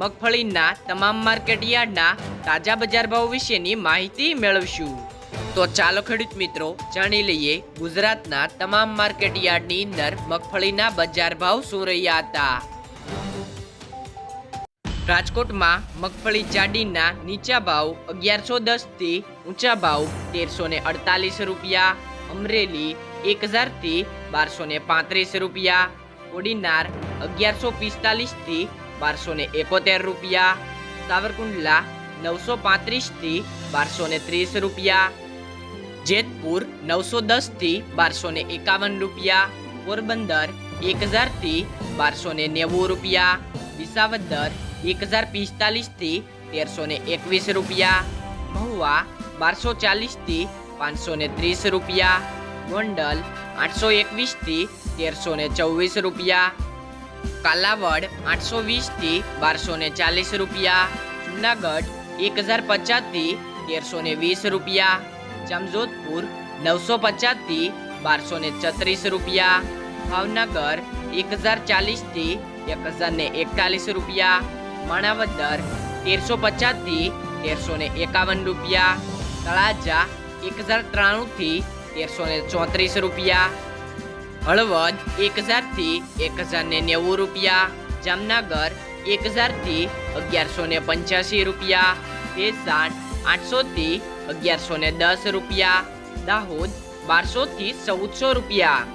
મગફળીના, તમામ માર્કેટ યાર્ડના તાજા બજાર ભાવ વિશેની માહિતી મેળવશું. તો ચાલો ખેડૂત મિત્રો, જાણી લઈએ ગુજરાતના તમામ માર્કેટ યાર્ડની અંદર મગફળીના બજાર ભાવ શું રહ્યા હતા. રાજકોટમાં મગફળી જાડીના નીચા ભાવ અગિયારસો દસથી ઊંચા ભાવ તેરસો ને અડતાલીસ રૂપિયા, અમરેલી એક હજારથી બારસો ને પાંત્રીસ રૂપિયા, ઓડિનાર અગિયારસો પિસ્તાલીસથી બારસો ને એકોતેર રૂપિયા, સાવરકુંડલા નવસો પાંત્રીસથી બારસો ને ત્રીસ રૂપિયા, જેતપુર નવસો દસથી બારસો ને એકાવન રૂપિયા, પોરબંદર એક હજારથી બારસો ને નેવું રૂપિયા, વિસાવદર એક હજાર પિસ્તાલીસથી તેરસો ને એકવીસ રૂપિયા, મહુવા બારસો ચાલીસથી પાંચસો ને ત્રીસ રૂપિયા, ગોંડલ આઠસો એકવીસથી તેરસો ને ચોવીસ રૂપિયા કાલાવડ આઠસો વીસથી બારસો ને ચાલીસ રૂપિયા. જુનાગઢ એક હજાર પચાસથી તેરસો ને વીસ રૂપિયા. જમજોધપુર નવસો પચાસથી બારસો ને છત્રીસ રૂપિયા. ભાવનગર એક હજાર ચાલીસથી એક હજાર ને એકતાલીસ રૂપિયા. માણાવદર તેરસો પચાસથી તેરસો ને એકાવન રૂપિયા. તળાજા એક હજાર ત્રાણું થી તેરસો ને ચોત્રીસ રૂપિયા. હળવદ એક હજારથી એક હજાર ને નેવું રૂપિયા, જામનગર એક હજારથી અગિયારસો ને પંચ્યાસી રૂપિયા, ભેસાણ આઠસો થી અગિયારસો ને દસ રૂપિયા, દાહોદ બારસો થી ચૌદસો રૂપિયા.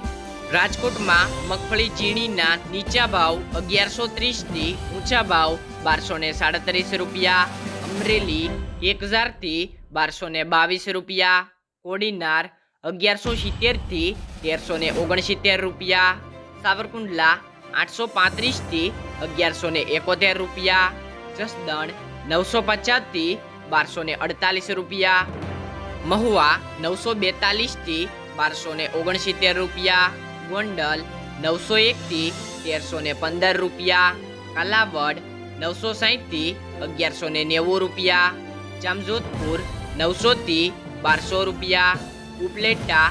રાજકોટમાં મગફળી ઝીણીના નીચા ભાવ અગિયારસો ત્રીસથી ઊંચા ભાવ બારસો ને સાડત્રીસ રૂપિયા, અમરેલી એક હજારથી બારસો ને બાવીસ રૂપિયા, કોડીનાર અગિયારસો સિત્તેરથી તેરસો ને ઓગણસિત્તેર રૂપિયા. સાવરકુંડલા આઠસો પાંત્રીસથી અગિયારસો ને એકોતેર રૂપિયા. જસદણ નવસો પચાસથી બારસો ને અડતાલીસ રૂપિયા. મહુવા નવસો બેતાલીસથી બારસો ને ઓગણસિત્તેર રૂપિયા. ગોંડલ નવસો એકથી તેરસો ને પંદર રૂપિયા. કાલાવડ નવસો સાહીઠથી અગિયારસો ને નેવું રૂપિયા. જામજોધપુર નવસોથી બારસો રૂપિયા. ઉપલેટા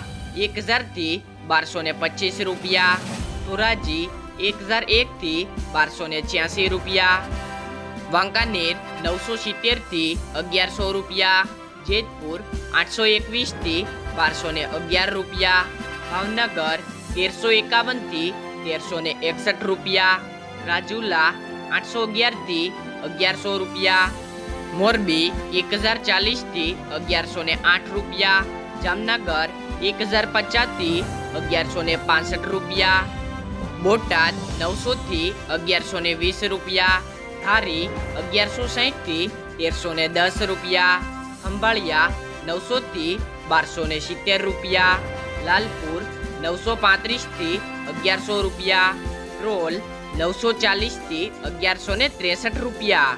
એક હજારથી બારસો ને પચીસ રૂપિયા. ધોરાજી એક હજાર એકથી બારસો ને છ્યાસી રૂપિયા. વાંકાનેર નવસો સિત્તેરથી અગિયારસો રૂપિયા. જેતપુર આઠસો એકવીસથી બારસો ને અગિયાર રૂપિયા. ભાવનગર તેરસો એકાવનથી તેરસો ને એકસઠ રૂપિયા. રાજુલા આઠસો અગિયારથી અગિયારસો રૂપિયા. મોરબી એક હજાર ચાલીસથી અગિયારસો ને આઠ રૂપિયા. જામનગર, એક હજાર પચાસથી અગિયારસો ને પાસઠ રૂપિયા. બોટાદ, નવસોથી અગિયારસો ને વીસ રૂપિયા. ધારી, અગિયારસો સાહીઠથી તેરસો ને દસ રૂપિયા. ખંભાળિયા, નવસોથી બારસો ને સિત્તેર રૂપિયા. લાલપુર, નવસો પાંત્રીસથી અગિયારસો રૂપિયા. ટ્રોલ નવસો ચાલીસથી અગિયારસો ને ત્રેસઠ રૂપિયા.